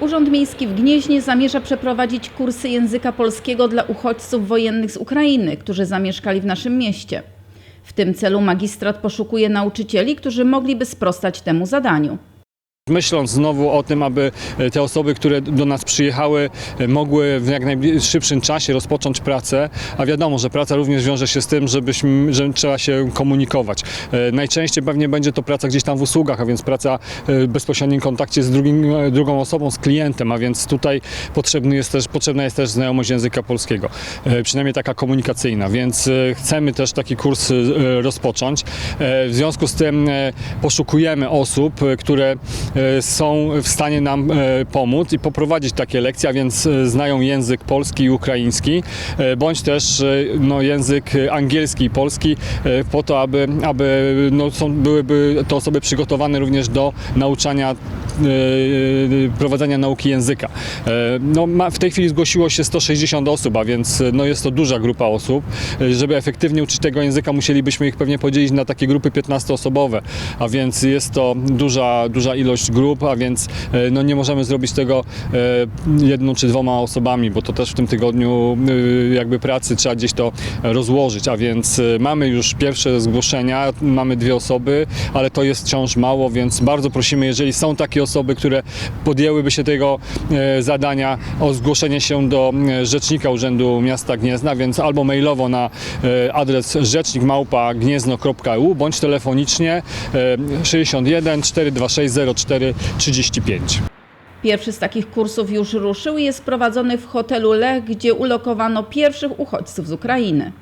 Urząd Miejski w Gnieźnie zamierza przeprowadzić kursy języka polskiego dla uchodźców wojennych z Ukrainy, którzy zamieszkali w naszym mieście. W tym celu magistrat poszukuje nauczycieli, którzy mogliby sprostać temu zadaniu. Myśląc znowu o tym, aby e, te osoby, które do nas przyjechały, e, mogły w jak najszybszym czasie rozpocząć pracę, a wiadomo, że praca również wiąże się z tym, żebyśmy, że trzeba się komunikować. E, Najczęściej pewnie będzie to praca gdzieś tam w usługach, a więc praca w bezpośrednim kontakcie z drugim, drugą osobą, z klientem, a więc tutaj potrzebny jest też, potrzebna jest też znajomość języka polskiego, przynajmniej taka komunikacyjna, więc chcemy też taki kurs rozpocząć. W związku z tym poszukujemy osób, które są w stanie nam e, pomóc i poprowadzić takie lekcje, a więc e, znają język polski i ukraiński, e, bądź też e, no, język angielski i polski, e, po to, aby, aby no, są, byłyby to osoby przygotowane również do nauczania, e, prowadzenia nauki języka. E, No, ma, w tej chwili zgłosiło się 160 osób, a więc e, no, jest to duża grupa osób. E, Żeby efektywnie uczyć tego języka, musielibyśmy ich pewnie podzielić na takie grupy 15-osobowe, a więc jest to duża, duża ilość grup, a więc e, no, nie możemy zrobić tego e, jedną czy dwoma osobami, bo to też w tym tygodniu e, jakby pracy trzeba gdzieś to rozłożyć, a więc mamy już pierwsze zgłoszenia, mamy dwie osoby, ale to jest wciąż mało, więc bardzo prosimy, jeżeli są takie osoby, które podjęłyby się tego zadania o zgłoszenie się do Rzecznika Urzędu Miasta Gniezna, więc albo mailowo na adres rzecznikmałpa.gniezno.eu bądź telefonicznie e, 61 426 04 35. Pierwszy z takich kursów już ruszył i jest prowadzony w hotelu Lech, gdzie ulokowano pierwszych uchodźców z Ukrainy.